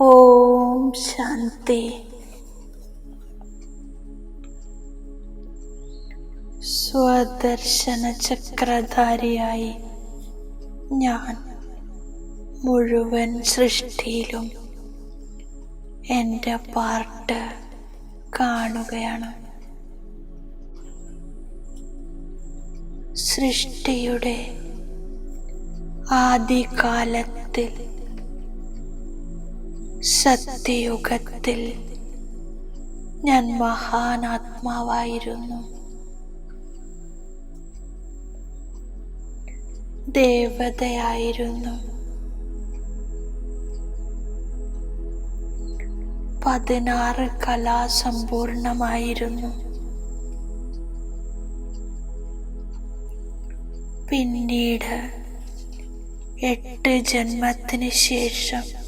ഓം ശാന്തി. സ്വദർശന ചക്രധാരിയായി ഞാൻ മുഴുവൻ സൃഷ്ടിയിലും എന്റെ പാർട്ട് കാണുകയാണ്. സൃഷ്ടിയുടെ ആദികാലത്തിൽ സത്യയുഗത്തിൽ ഞാൻ മഹാനാത്മാവായിരുന്നു. ദേവതയായിരുന്നു. പതിനാറ് കലാസമ്പൂർണമായിരുന്നു. പിന്നീട് എട്ട് ജന്മത്തിന് ശേഷം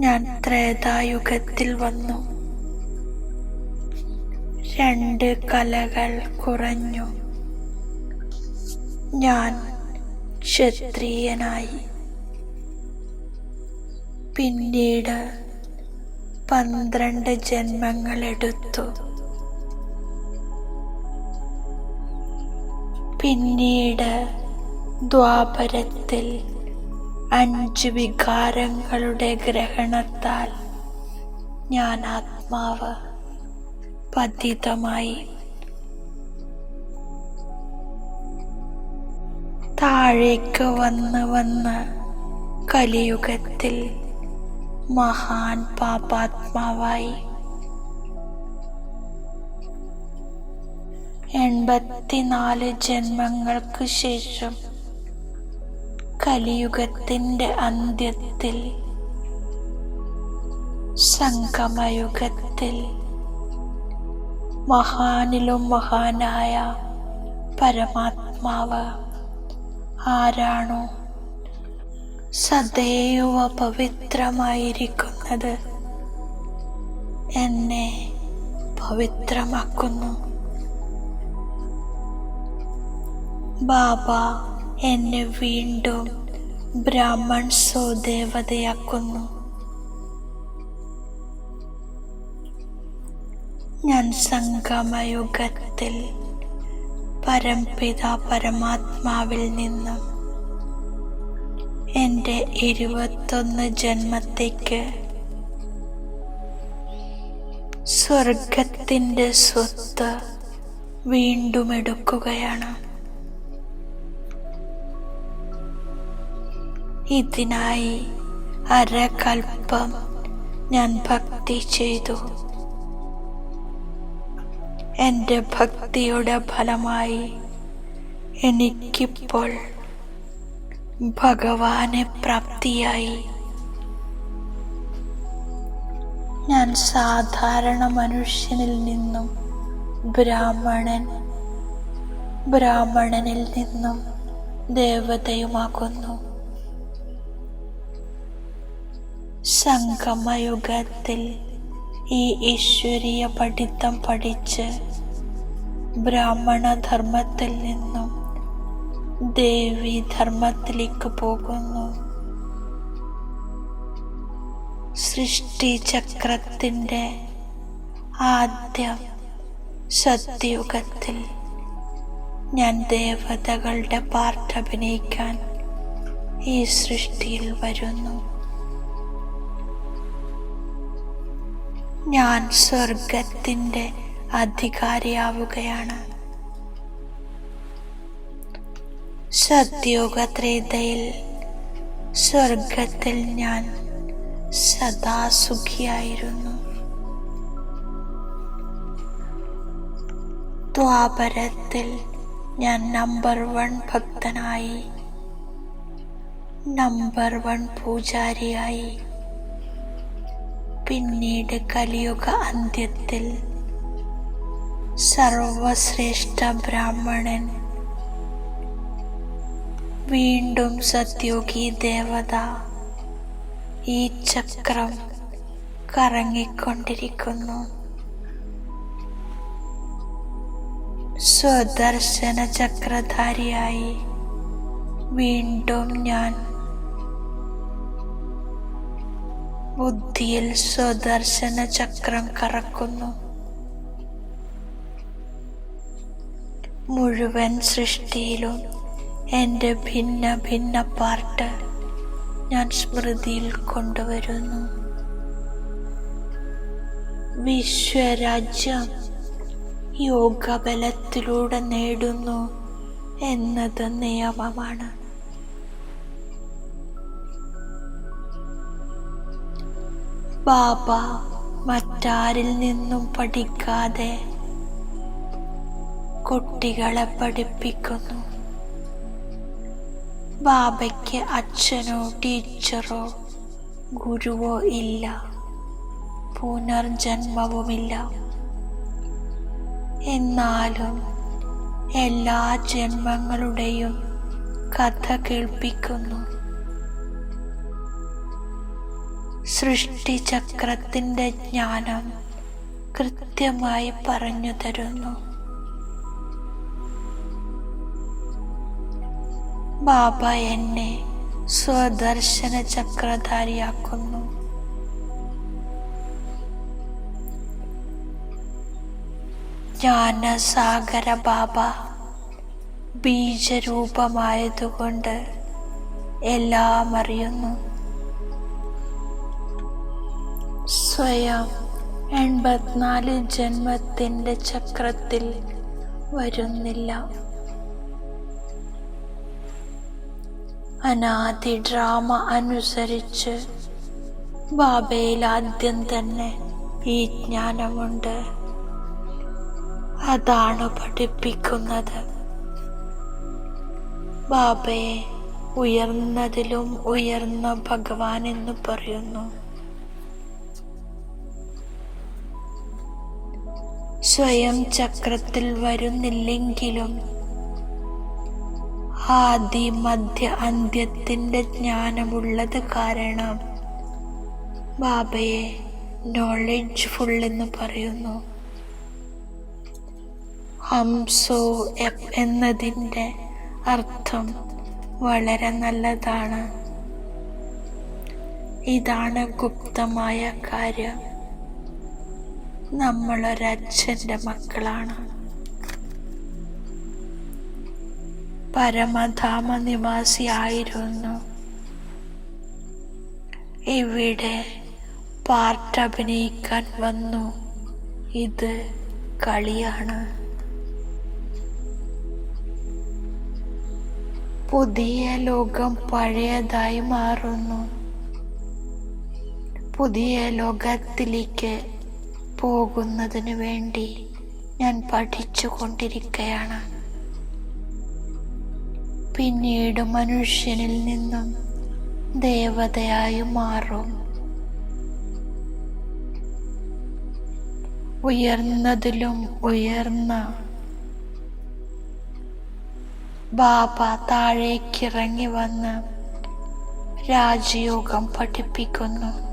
ഞാൻ ത്രേതായുഗത്തിൽ വന്നു. രണ്ട് കലകൾ കുറഞ്ഞു. ഞാൻ ക്ഷത്രിയനായി. പിന്നീട് പന്ത്രണ്ട് ജന്മങ്ങളെടുത്തു. പിന്നീട് ദ്വാപരത്തിൽ അഞ്ച് വികാരങ്ങളുടെ ഗ്രഹണത്താൽ ഞാൻ ആത്മാവ് പതിതമായി. താഴേക്ക് വന്ന് വന്ന് കലിയുഗത്തിൽ മഹാൻ പാപാത്മാവായി. എൺപത്തിനാല് ജന്മങ്ങൾക്ക് ശേഷം കലിയുഗത്തിന്റെ അന്ത്യത്തിൽ സംഗമയുഗത്തിൽ മഹാനിലും മഹാനായ പരമാത്മാവ് ആരാണോ? സദൈവ പവിത്രമായിരിക്കുന്നത് എന്നെ പവിത്രമാക്കുന്നു. ബാബ എന്നെ വീണ്ടും ബ്രാഹ്മൺസോ സ്വദേവതയാക്കുന്നു. ഞാൻ സംഗമയുഗത്തിൽ പരംപിത പരമാത്മാവിൽ നിന്നും എന്റെ ഇരുപത്തൊന്ന് ജന്മത്തേക്ക് സ്വർഗത്തിന്റെ സ്വത്ത് വീണ്ടും എടുക്കുകയാണ്. ഇതിനായി അരകൽപ്പം ഞാൻ ഭക്തി ചെയ്തു. എന്റെ ഭക്തിയുടെ ഫലമായി എനിക്കിപ്പോൾ ഭഗവാനെ പ്രാപ്തിയായി. ഞാൻ സാധാരണ മനുഷ്യനിൽ നിന്നും ബ്രാഹ്മണൻ ബ്രാഹ്മണനിൽ നിന്നും ദേവതയുമാകുന്നു. സംഗമയുഗത്തിൽ ഈ ഈശ്വരീയ പഠിത്തം പഠിച്ച് ബ്രാഹ്മണധർമ്മത്തിൽ നിന്നും ദേവി ധർമ്മത്തിലേക്ക് പോകുന്നു. സൃഷ്ടി ചക്രത്തിന്റെ ആദ്യം സത്യയുഗത്തിൽ ഞാൻ ദേവതകളുടെ പാർട്ട് അഭിനയിക്കാൻ ഈ സൃഷ്ടിയിൽ വരുന്നു. ഞാൻ സ്വർഗത്തിന്റെ അധികാരിയാവുകയാണ്. സത്യോഗത്രേതയിൽ സ്വർഗത്തിൽ ഞാൻ സദാ സുഖിയായിരുന്നു ദ്വാപരത്തിൽ ഞാൻ നമ്പർ വൺ ഭക്തനായി നമ്പർ വൺ പൂജാരിയായി. പിന്നീട് കലിയുഗ അന്ത്യത്തിൽ സർവശ്രേഷ്ഠ ബ്രാഹ്മണൻ വീണ്ടും സത്യോഗി ദേവത ഈ ചക്രം കറങ്ങിക്കൊണ്ടിരിക്കുന്നു. സ്വദർശന ചക്രധാരിയായി വീണ്ടും ഞാൻ ബുദ്ധിയിൽ സ്വദർശന ചക്രം കറക്കുന്നു. മുഴുവൻ സൃഷ്ടിയിലും എന്റെ ഭിന്ന ഭിന്ന പാർട്ട് ഞാൻ സ്മൃതിയിൽ കൊണ്ടുവരുന്നു. വിശ്വരാജ്യം യോഗബലത്തിലൂടെ നേടുന്നു എന്നത് നിയമമാണ്. ബാബ മറ്റാരിൽ നിന്നും പഠിക്കാതെ കുട്ടികളെ പഠിപ്പിക്കുന്നു. ബാബയ്ക്ക് അച്ഛനോ ടീച്ചറോ ഗുരുവോ ഇല്ല. പുനർജന്മവുമില്ല. എന്നാലും എല്ലാ ജന്മങ്ങളുടെയും കഥ കേൾപ്പിക്കുന്നു. സൃഷ്ടിചക്രത്തിന്റെ ജ്ഞാനം കൃത്യമായി പറഞ്ഞു തരുന്നു. ബാബ എന്നെ സ്വദർശന ചക്രധാരിയാക്കുന്നു. ജ്ഞാനസാഗര ബാബ ബീജരൂപമായതുകൊണ്ട് എല്ലാം അറിയുന്നു. സ്വയം എൺപത്തിനാല് ജന്മത്തിന്റെ ചക്രത്തിൽ വരുന്നില്ല. അനാദി ഡ്രാമ അനുസരിച്ച് ബാബയിൽ ആദ്യം തന്നെ ഈ ജ്ഞാനമുണ്ട്. അതാണ് പഠിപ്പിക്കുന്നത്. ബാബയെ ഉയർന്നതിലും ഉയർന്ന ഭഗവാൻ എന്ന് പറയുന്നു. സ്വയം ചക്രത്തിൽ വരുന്നില്ലെങ്കിലും ആദി മധ്യ അന്ത്യത്തിന്റെ ജ്ഞാനമുള്ളത് കാരണം ബാബയെ നോളജ് ഫുൾ എന്ന് പറയുന്നു. ഹംസോ എന്നതിന്റെ അർത്ഥം വളരെ നല്ലതാണ്. ഇതാണ് ഗുപ്തമായ കാര്യം. നമ്മളൊരച്ഛന്റെ മക്കളാണ്. പരമധാമ നിവാസിയായിരുന്നു. ഇവിടെ പാർട്ട് അഭിനയിക്കാൻ വന്നു. ഇത് കളിയാണ്. പുതിയ ലോകം പഴയതായി മാറുന്നു. പുതിയ ലോകത്തിലേക്ക് പോകുന്നതിന് വേണ്ടി ഞാൻ പഠിച്ചു കൊണ്ടിരിക്കുകയാണ് പിന്നീട് മനുഷ്യനിൽ നിന്നും ദേവതയായി മാറും. ഉയർന്നതിലും ഉയർന്ന ബാബ താഴേക്കിറങ്ങി വന്ന് രാജയോഗം പഠിപ്പിക്കുന്നു.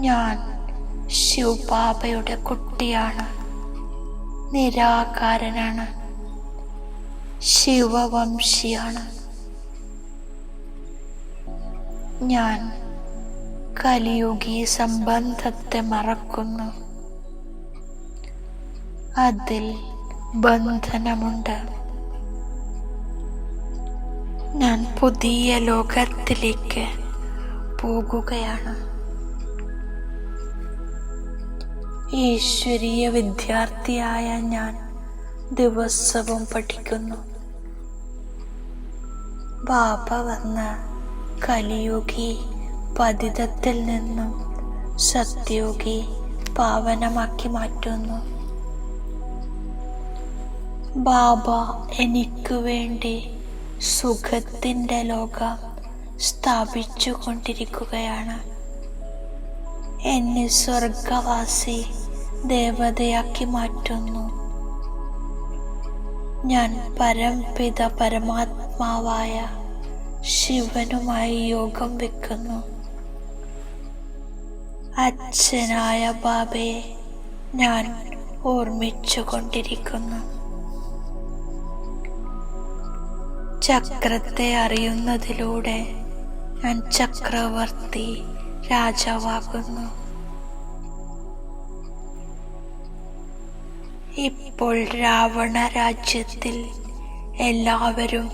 ഞാൻ ശിവബാബയുടെ കുട്ടിയാണ്. നിരാകാരനാണ്. ശിവവംശിയാണ്. ഞാൻ കലിയുഗി സംബന്ധത്തെ മറക്കുന്നു. അതിൽ ബന്ധനമുണ്ട്. ഞാൻ പുതിയ ലോകത്തിലേക്ക് പോകുകയാണ്. ഈശ്വരീയ വിദ്യാർത്ഥിയായ ഞാൻ ദിവസവും പഠിക്കുന്നു. ബാബ വന്ന കലിയുഗി പതിതത്തിൽ നിന്നും സത്യോഗി പാവനമാക്കി മാറ്റുന്നു. ബാബ എനിക്ക് വേണ്ടി സുഖത്തിന്റെ ലോകം സ്ഥാപിച്ചു കൊണ്ടിരിക്കുകയാണ് എന്നെ സ്വർഗവാസി ദേവതയാക്കി മാറ്റുന്നു. ഞാൻ പരംപിത പരമാത്മാവായ ശിവനുമായി യോഗം വെക്കുന്നു. അച്ഛനായ ബാബയെ ഞാൻ ഓർമ്മിച്ചുകൊണ്ടിരിക്കുന്നു. ചക്രത്തെ അറിയുന്നതിലൂടെ ഞാൻ ചക്രവർത്തി രാജാവാകുന്നു. ഇപ്പോൾ രാവണ രാജ്യത്തിൽ എല്ലാവരും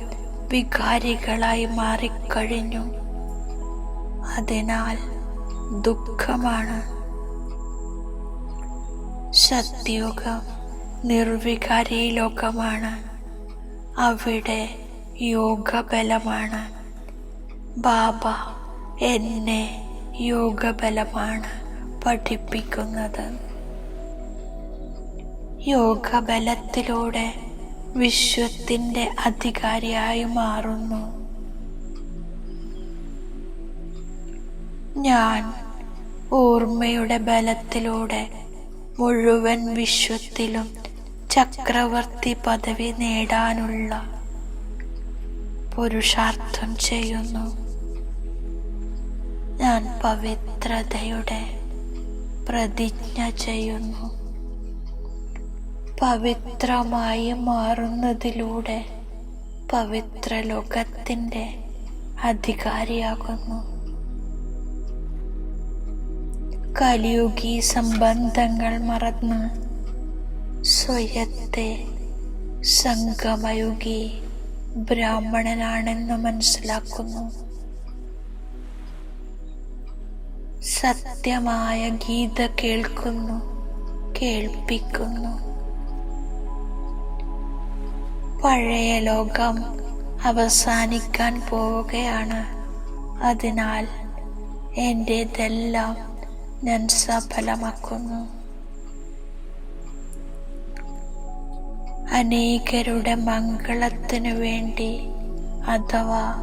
വികാരികളായി മാറിക്കഴിഞ്ഞു. അതിനാൽ ദുഃഖമാണ്. സത്യുഗം നിർവികാരി ലോകമാണ്. അവിടെ യോഗബലമാണ്. ബാബ എന്നെ യോഗബലമാണ് പഠിപ്പിക്കുന്നത്. യോഗബലത്തിലൂടെ വിശ്വത്തിന്റെ അധികാരിയായി മാറുന്നു. ഞാൻ ഓർമ്മയുടെ ബലത്തിലൂടെ മുഴുവൻ വിശ്വത്തിലും ചക്രവർത്തി പദവി നേടാനുള്ള പുരുഷാർത്ഥം ചെയ്യുന്നു. ഞാൻ പവിത്രതയുടെ പ്രതിജ്ഞ ചെയ്യുന്നു. പവിത്രമായി മാറുന്നതിലൂടെ പവിത്ര ലോകത്തിന്റെ അധികാരിയാകുന്നു. കലിയുഗി സംബന്ധങ്ങൾ മറന്ന് സ്വയത്തെ സംഗമയുഗി ബ്രാഹ്മണനാണെന്ന് മനസ്സിലാക്കുന്നു. സത്യമായ ഗീത കേൾക്കുന്നു കേൾപ്പിക്കുന്നു. പഴയ ലോകം അവസാനിക്കാൻ പോവുകയാണ്. അതിനാൽ എന്റേതെല്ലാം ഞാൻ സഫലമാക്കുന്നു. അനേകരുടെ മംഗളത്തിനു വേണ്ടി അഥവാ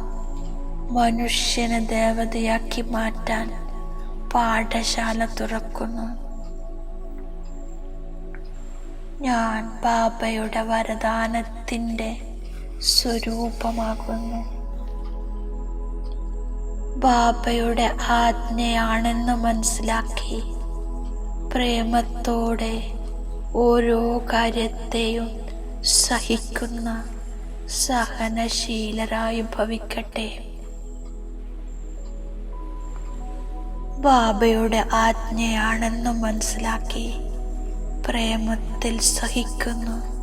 മനുഷ്യനെ ദേവതയാക്കി മാറ്റാൻ പാഠശാല തുറക്കുന്നു. ഞാൻ ബാബയുടെ വരദാനത്തിന്റെ സ്വരൂപമാകുന്നു. ബാബയുടെ ആജ്ഞയാണെന്ന് മനസ്സിലാക്കി പ്രേമത്തോടെ ഓരോ കാര്യത്തെയും സഹിക്കുന്ന സഹനശീലരായി ഭവിക്കട്ടെ. ബാബയുടെ ആജ്ഞയാണെന്ന് മനസ്സിലാക്കി പ്രേമത്തിൽ സഹിക്കുന്നു.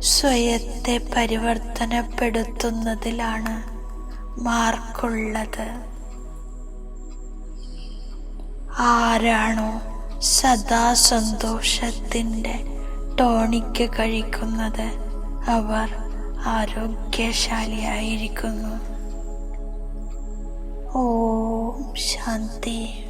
സ്വയത്തെ പരിവർത്തനപ്പെടുത്തുന്നതിലാണ് മാർക്കുള്ളത്. ആരാണോ സദാ സന്തോഷത്തിന്റെ ടോണിക്ക് കഴിക്കുന്നത് അവർ ആരോഗ്യശാലിയായിരിക്കുന്നു. ഓം ശാന്തി.